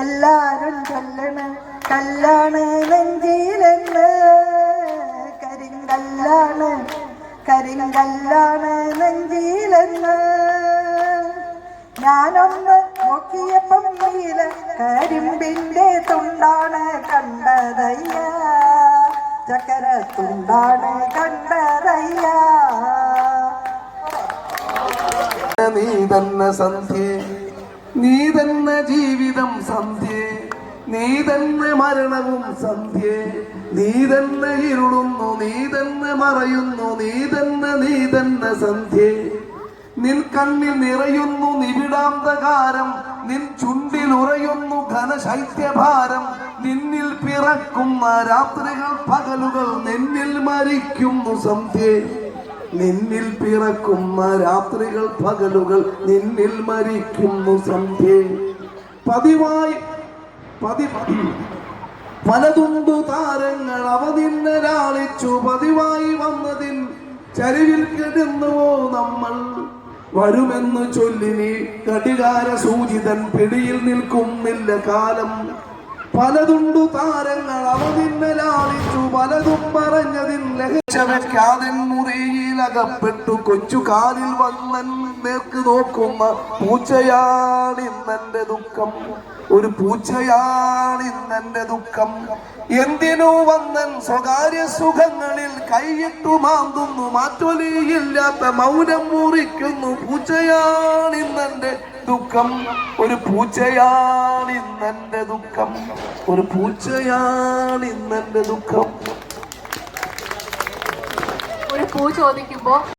എല്ലാരും ചൊല്ലണ് കല്ലാണ് നെഞ്ചിലെന്ന്. കരിങ്കല്ലാണ് കരിങ്കല്ലാണ് നെഞ്ചിലെന്ന്. ഞാനൊന്ന് നോക്കിയപ്പം നീല കരിമ്പിന്റെ തുണ്ടാണ് കണ്ടതയ്യ. ചക്കര തുണ്ടാണ് കണ്ടതയ്യ. നീ തന്നെ സന്ധ്യേ തന്നെ ജീവിതം സന്ധ്യേ. നീ തന്നെ മരണവും സന്ധ്യേ. നീ തന്നെ ഇരുളുന്നു നീ തന്നെ മറയുന്നു നീ തന്നെ നീ തന്നെ സന്ധ്യേ. നിൻ കണ്ണിൽ നിറയുന്നു നിബിഡാന്തകാരം നിൻ ചുണ്ടിൽ ഉറയുന്നു ഘനശൈത്യഭാരം. നിന്നിൽ പിറക്കുന്ന രാത്രികൾ പകലുകൾ നിന്നിൽ മരിക്കുന്നു സന്ധ്യേ. നിന്നിൽ പിറക്കുന്ന രാത്രികൾ പകലുകൾ നിന്നിൽ മരിക്കുന്നു സന്ധ്യേ. പതിവായി പതി പലതുണ്ടു താരങ്ങൾ അവതിന്നരാളിച്ചു പതിവായി വന്നതിൽ ചരിവിൽ കിടന്നുവോ നമ്മൾ? വരുമെന്ന് ചൊല്ലിനി കടികാര സൂചിതൻ പിടിയിൽ നിൽക്കുന്നില്ല കാലം. പലതുണ്ടു താരങ്ങൾ അവ നിന്നെ ലാളിച്ചു പലതും പറഞ്ഞതിൽ ലഹച്ചവയ്ക്കാതൻ മുറിയിൽ അകപ്പെട്ടു കൊച്ചു കാലിൽ വന്നൻ നേർക്ക് നോക്കുന്ന പൂച്ചയാണിന്നെന്റെ ദുഃഖം. ഒരു പൂച്ചയാണിന്നെന്റെ ദുഃഖം. എന്തിനു വന്നൻ സ്വകാര്യ സുഖങ്ങളിൽ കൈയിട്ടു മാന്തുന്നു. മാറ്റൊലിയില്ലാത്ത മൗനം മുറിക്കുന്നു. പൂച്ചയാണിന്നെന്റെ ദുഃഖം. ഒരു പൂച്ചയാണിന്നെന്റെ ദുഃഖം. ഒരു പൂച്ചയാണിന്നെന്റെ ദുഃഖം. പൂ ചോദിക്കുമ്പോ